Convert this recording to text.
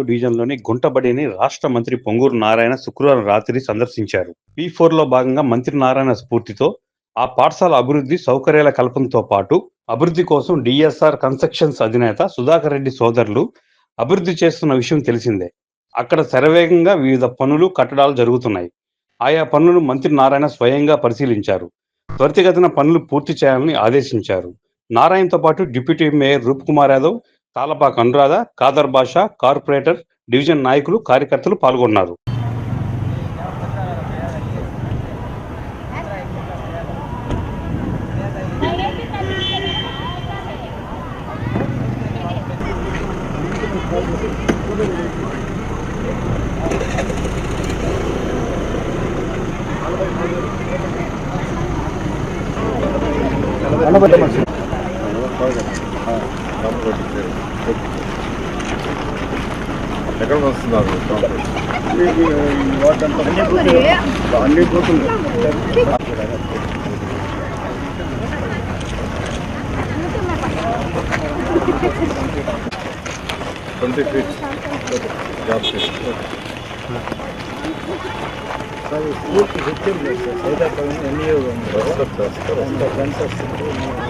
ఐదో డివిజన్లోని గుంటబడిని రాష్ట్ర మంత్రి పొంగూరు నారాయణ శుక్రవారం రాత్రి సందర్శించారు. పీ లో భాగంగా మంత్రి నారాయణ స్ఫూర్తితో ఆ పాఠశాల అభివృద్ధి సౌకర్యాల కల్పనతో పాటు అభివృద్ధి కోసం డిఎస్ఆర్ కన్స్ట్రక్షన్స్ అధినేత సుధాకర్ రెడ్డి సోదరులు అభివృద్ధి చేస్తున్న విషయం తెలిసిందే. అక్కడ శరవేగంగా వివిధ పనులు కట్టడాలు జరుగుతున్నాయి. ఆయా పనులను మంత్రి నారాయణ స్వయంగా పరిశీలించారు. త్వరితగతిన పనులు పూర్తి చేయాలని ఆదేశించారు. నారాయణతో పాటు deputy mayor Roop Kumar Yadav Talapaka Anuradha Khader Basha corporator division నాయకులు కార్యకర్తలు పాల్గొన్నారు. ఎక్కడ వస్తున్నారు అన్ని పోతుంది ట్వంటీ ఫీట్ జాబ్ కొద్దిగా పేపర్ వాళ్ళయా ఫ్రెండ్స్ వస్తుంది